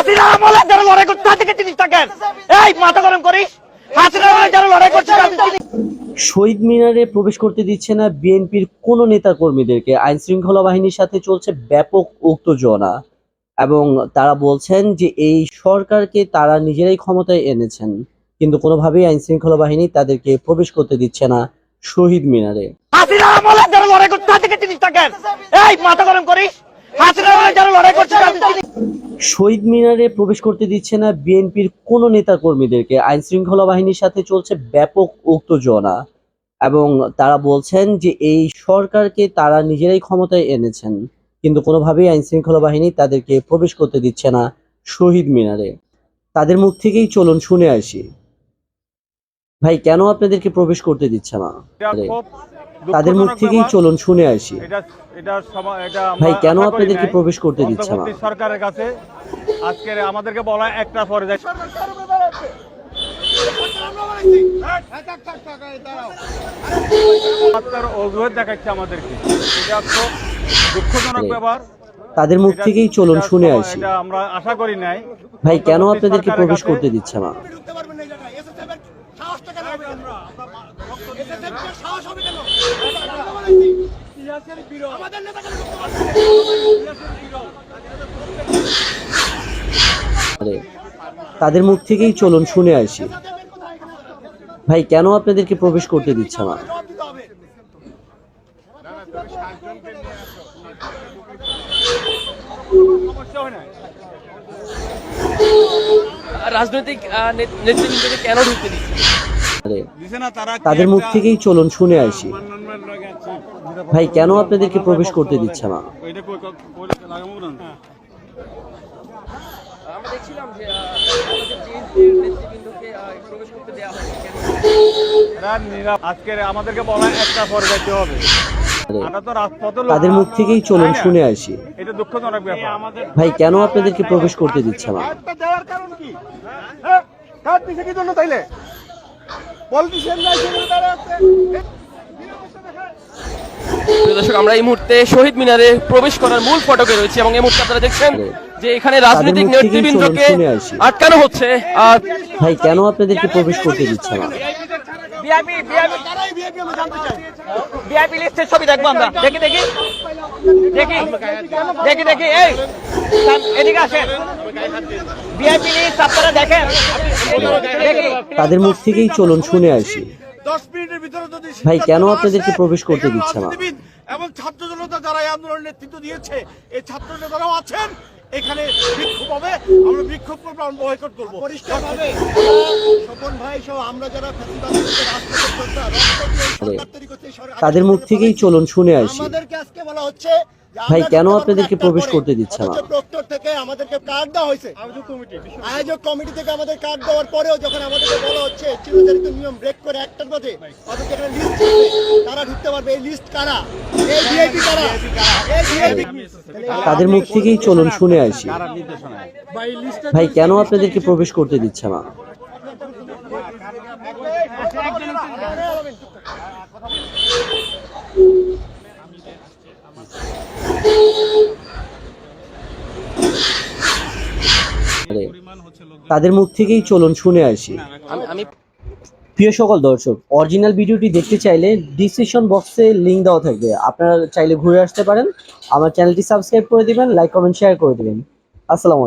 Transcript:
হাসিনা আমলে যারা লড়াই করছে তাদেরকে চিনিস থাকেন এই মাথা গরম করিস। হাসিনা আমলে যারা লড়াই করছে শহীদ মিনারে প্রবেশ করতে দিচ্ছে না বিএনপির কোনো নেতা কর্মীদেরকে আইন শৃঙ্খলা বাহিনীর সাথে চলছে ব্যাপক উত্তেজনা এবং তারা বলছেন যে এই সরকারকে তারা নিজেরাই ক্ষমতায় এনেছেন কিন্তু কোনোভাবেই আইন শৃঙ্খলা বাহিনী তাদেরকে প্রবেশ করতে দিচ্ছে না শহীদ মিনারে। হাসিনা আমলে যারা লড়াই করছে তাদেরকে চিনিস থাকেন এই মাথা গরম করিস। শহীদ মিনারে প্রবেশ করতে দিচ্ছে না বিএনপির কোনো নেতা কর্মীদেরকে আইন শৃঙ্খলা বাহিনীর সাথে চলছে ব্যাপক উত্তেজনা এবং তারা বলছেন যে এই সরকারকে তারা নিজেরাই ক্ষমতায় এনেছেন, কিন্তু কোনোভাবেই আইন শৃঙ্খলা বাহিনী তাদেরকে প্রবেশ করতে দিচ্ছে না শহীদ মিনারে। তাদের মুখ থেকেই চলুন শুনে আসি। ভাই, কেন আপনাদেরকে প্রবেশ করতে দিচ্ছে না? তাদের মুখ থেকেই। চলুন শুনে আসি। ভাই কেন আপনাদেরকে প্রবেশ করতে দিচ্ছে না? সরকারের কাছে আজকের আমাদেরকে বলা একটা পরে যায় আমাদেরকে। এটা দুঃখজনক ব্যাপার। তাদের মুখ থেকেই চলুন শুনে আসি। এটা আমরা আশা করি নাই। ভাই কেন আপনাদেরকে প্রবেশ করতে দিচ্ছে না ঢুকতে পারবেন না এই জায়গায় এসএসএফ এর সাহস টাকা হবে কেন এসএসএফ এর সাহস হবে কেন আমাদের নেতা কেন ঢুকতে পারবে আরে, তাদের মুখ থেকেই চলুন শুনে আসি। ভাই কেন আপনাদেরকে প্রবেশ করতে দিচ্ছে না? রাজনৈতিক নেতৃবৃন্দকে কেন ঢুকতে দিচ্ছে? আরে, দিছে না তারা কি তাদের মুখ থেকেই চলুন শুনে আসি। ভাই কেন আপনাদেরকে প্রবেশ করতে দিচ্ছে না? আমাদেরকে বলা একটা পরে যাইতে হবে। তাদের মুখ থেকেই চলুন শুনে আসি। এটা দুঃখজনক ব্যাপার। ভাই কেন আপনাদেরকে প্রবেশ করতে দিচ্ছে না? দেওয়ার কারণ কি? হ্যাঁ? জন্য তাইলে? দর্শক আমরা এই মুহূর্তে শহীদ মিনারে প্রবেশ করার মূল ফটকে রয়েছে এবং এই মুহূর্তে আপনারা দেখছেন যে এখানে রাজনৈতিক নেতৃবৃন্দকে। আটকানো হচ্ছে। আর ভাই কেন আপনাদেরকে প্রবেশ করতে দিচ্ছে না? VIP VIP. কারাই ভিআইপি আমরা জানতে চাই লিস্টের ছবি দেখব আমরা। দেখি দেখি। দেখি দেখি দেখি। এই এদিকে আসেন। ভিআইপি লিস্ট আপনারা দেখেন। তাদের মুখ থেকেই চলুন শুনে আসি। দশ মিনিটের ভিতরে যদি ভাই, কেন আপনাদেরকে প্রবেশ করতে দিচ্ছে না? এবং ছাত্র জনতা যারা এই আন্দোলনের নেতৃত্ব দিয়েছে এই ছাত্র নেতারাও আছেন এখানে বিক্ষোভ হবে আমরা বিক্ষোভ করব আমরা বয়কট করব। স্বপন ভাই সহ আমরা যারা তাদের মুখ থেকেই চলুন শুনে আসি। আমাদেরকে আজকে বলা হচ্ছে ভাই, কেন আপনাদেরকে প্রবেশ করতে দিচ্ছে না? প্রক্টর থেকে আমাদেরকে কার্ড দেওয়া হয়েছে। আয়োজক কমিটি থেকে আমাদের কার্ড দেওয়ার পরেও যখন আমাদেরকে বলা হচ্ছে চিরচারিত নিয়ম ব্রেক করে একটার অথচ এখানে লিস্ট তারা ঢুকতে পারবে। এই লিস্ট কারা? এই ভিআইপি কারা? এই ভিআইপি তাদের মুখ থেকেই চলুন শুনে আসি। ভাই কেন আপনাদেরকে প্রবেশ করতে দিচ্ছে না? তাদের মুখ থেকেই চলুন শুনে আসি। আমি আমি প্রিয় সকল দর্শক অরিজিনাল ভিডিওটি দেখতে চাইলে ডিসক্রিপশন বক্সে লিঙ্ক দেওয়া থাকবে। আপনারা চাইলে ঘুরে আসতে পারেন। আমার চ্যানেলটি সাবস্ক্রাইব করে দিবেন লাইক কমেন্ট শেয়ার করে দিবেন। আসসালামু